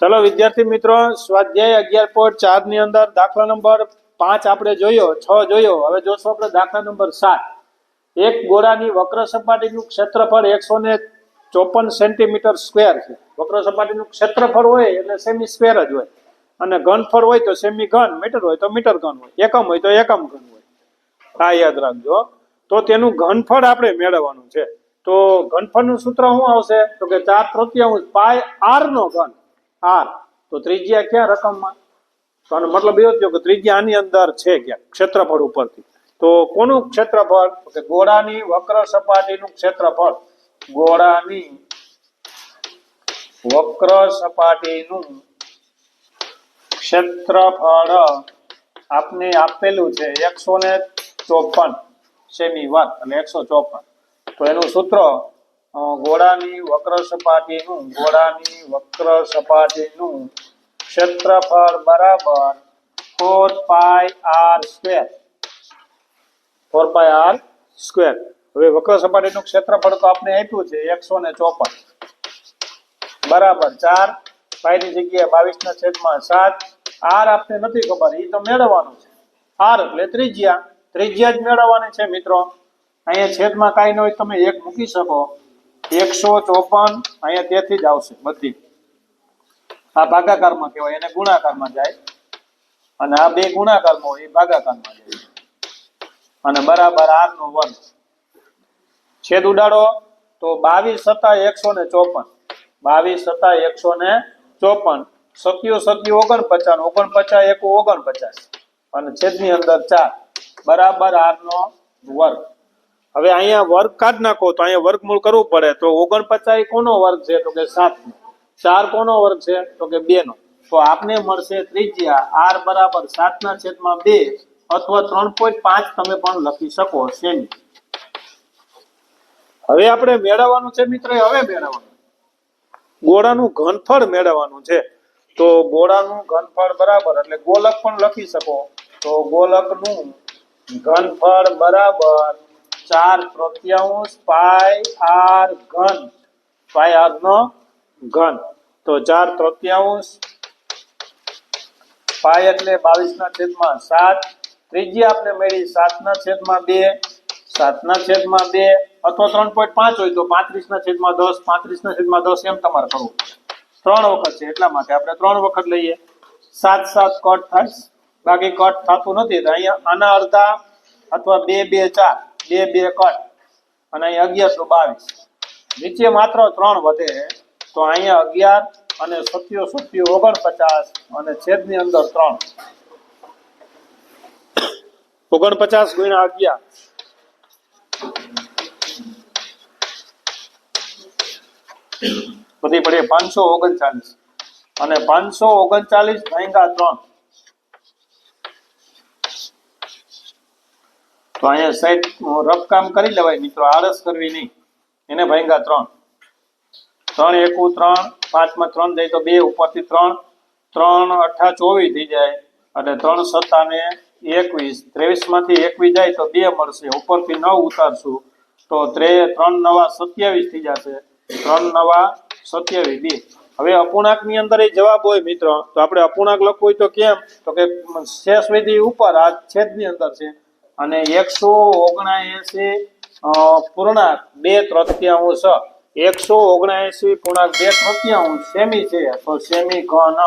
ચલો વિદ્યાર્થી મિત્રો, સ્વાધ્યાય અગિયાર પોઈન્ટ ચારની અંદર દાખલા નંબર પાંચ આપણે જોયો, છ જોયો. હવે જોશું આપણે દાખલા નંબર સાત. એક ગોળાની વક્ર સપાટીનું ક્ષેત્રફળ એકસો ને ચોપન સેન્ટીમીટર સ્ક્વેર છે. વક્ર સપાટીનું ક્ષેત્રફળ હોય એટલે સેમી સ્ક્વેર જ હોય. અને ઘનફળ હોય તો સેમી ઘન મીટર હોય તો મીટર ઘન હોય. એકમ હોય તો એકમ ઘન હોય. આ યાદ રાખજો. તો તેનું ઘનફળ આપણે મેળવવાનું છે. તો ઘનફળનું સૂત્ર શું આવશે? તો કે ચાર તૃતીયાંશ પાય આર નો ઘન. આર તો ત્રિજ્યા ક્યાં રકમમાં? તો મતલબ એવો થયો કે ત્રિજ્યા આની અંદર છે ક્યાં? ક્ષેત્રફળ ઉપરથી. તો કોનું ક્ષેત્રફળ? કે ગોળાની વક્ર સપાટીનું ક્ષેત્રફળ. ગોળાની વક્ર સપાટીનું ક્ષેત્રફળ આપને આપેલું છે એકસો ને ચોપન. સેમી વાત એટલે એકસો ચોપન. તો એનું સૂત્ર ગોળાની વક્ર સપાટીનું ગોળાની વક્ર સપાટીનું ક્ષેત્રફળ બરાબર four pi R square four pi R square હવે વક્ર સપાટીનું ક્ષેત્રફળ તો આપણે આપ્યું છે, એકસો ને ચોપન. બરાબર, ચાર પાયની જગ્યાએ બાવીસ ના છેદમાં સાત. આર આપને નથી ખબર એ તો મેળવવાનું છે. આર એટલે ત્રિજ્યા. ત્રિજ્યા જ મેળવવાની છે, મિત્રો. અહીંયા છેદમાં કાંઈ ન હોય, તમે એક મૂકી શકો. એકસો ચોપન, અહીંયા તેથી જ આવશે બધી. આ ભાગાકારમાં કહેવાય, એને ગુણાકારમાં જાય. અને આ બે ગુણાકારમાં હોય, એ ભાગાકારમાં જાય. અને બરાબર આર નો વર્ગ. છેદ ઉડાડો તો બાવીસ સત્તા એકસો ને ચોપન. બાવીસ સત્તા એકસો ને ચોપન. સત્યો સત્યો ઓગણપચાસ ઓગણપચાસ એક ઓગણપચાસ. અને છેદની અંદર ચાર. બરાબર આર નો વર્ગ. હવે અહીંયા વર્ગ કાઢ નાખો તો અહીંયા વર્ગમૂળ કરવું પડે. તો ઓગણપચાસ કોનો વર્ગ છે? તો કે સાત ચાર કોનો વર્ગ છે? તો કે બે નો તો આપને મળશે ત્રિજ્યા. આર બરાબર સાત ના છેદમાં બે અથવા ત્રણ પોઈન્ટ પાંચ તમે પણ લખી શકો સેમી હવે આપણે મેળવવાનું છે મિત્ર હવે મેળવવાનું. ગોળાનું ઘનફળ મેળવવાનું છે. તો ગોળાનું ઘનફળ બરાબર એટલે ગોલક પણ લખી શકો. તો ગોલકનું ઘનફળ બરાબર ચાર તૃતીયાંશ પાય આર ઘન. પાય આર નો ઘન. તો ચાર તૃતીયાંશ પાય એટલે બાવીસ ના છેદમાં સાત. ત્રીજી આપણે મેળવી સાત ના છેદમાં બે સાત ના છેદમાં બે, અથવા ત્રણ પોઈન્ટ પાંચ હોય તો પાંત્રીસ ના છેદમાં દસ પાંત્રીસ ના છેદમાં દસ એમ તમારે કરવું. ત્રણ વખત છે એટલા માટે આપણે ત્રણ વખત લઈએ. સાત સાત કટ થાય. બાકી કટ થતું નથી. અહીંયા આના અડધા અથવા બે બે, ચાર. બે બે કટ અને અહીંયા અગિયારસો બાવીસ. નીચે માત્ર ત્રણ વધે તો અહીંયા અગિયાર અને સત્યો સત્યો ઓગણપચાસ અને છેદની અંદર ત્રણ. ઓગણપચાસ ગુણ્યા અગિયાર. બધી પડે પાંચસો ઓગણચાલીસ. અને પાંચસો ઓગણચાલીસ ભાંગા ત્રણ. તો અહીંયા સાઈડ રફ કામ કરી લેવાય મિત્રો આળસ કરવી નહીં. એને ભાંગા ત્રણ. ત્રણ એકુ ત્રણ, પાંચમાં ત્રણ જાય તો બે ઉપરથી ત્રણ. ત્રણ અઠા ચોવીસ થઈ જાય, અને ત્રણ સત્તા ને એકવીસ. ત્રેવીસમાંથી એકવીસ જાય તો બે મળશે. ઉપરથી નવ ઉતારશું, તો ત્રે, ત્રણ નવા સત્યાવીસ થઈ જશે. ત્રણ નવા સત્યાવીસ. બે. હવે અપૂર્ણાંકની અંદર એ જવાબ હોય મિત્રો, તો આપણે અપૂર્ણાંક લખવું હોય તો કેમ? તો કે શેષ વિધિ ઉપર, આ છેદની અંદર છે. અને એકસો ઓગણએસી પૂર્ણાંક બે તૃતીયાંશ. એકસો ઓગણએસી પૂર્ણાંક બે તૃતીયાંશ સેમી છે, તો સેમી ઘન.